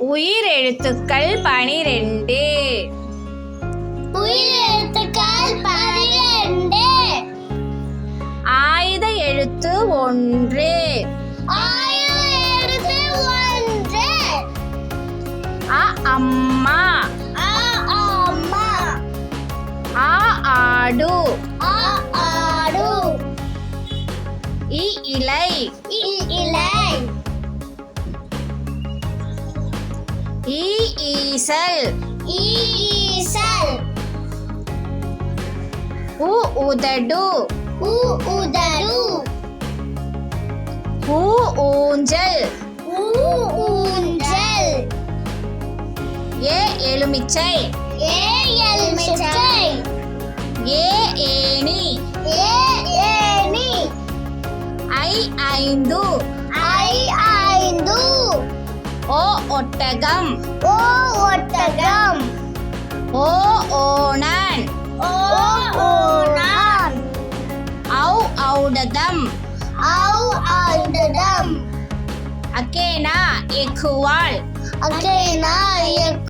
உயிரெழுத்துக்கள் பனிரெண்டு. உயிரெழுத்துக்கள் பனிரெண்டு. ஆயுத எழுத்து ஒன்று. ஆயுத எழுத்து ஒன்று. அ அம்மா. ஆ ஆடு. ஆடு. இ இலை. இ இலை. ఈ ఈసల్ ఈసల్ ఉ ఉదడు ఉ ఉదడు ఉ ఊంజల్ ఉ ఊంజల్ ఏ ఎలుమిచ్చై ఏ ఎలుమిచ్చై ఏ ఏని ఏ ఏని ఐ ఐందు ఐ ఐ ஒட்டகம். ஓ ஒட்டகம். ஓ ஓணான். ஓ ஓணான். ஔ ஔடதம். ஔ ஔடதம். அக்கேனா எக்குவாள் அக்கேனா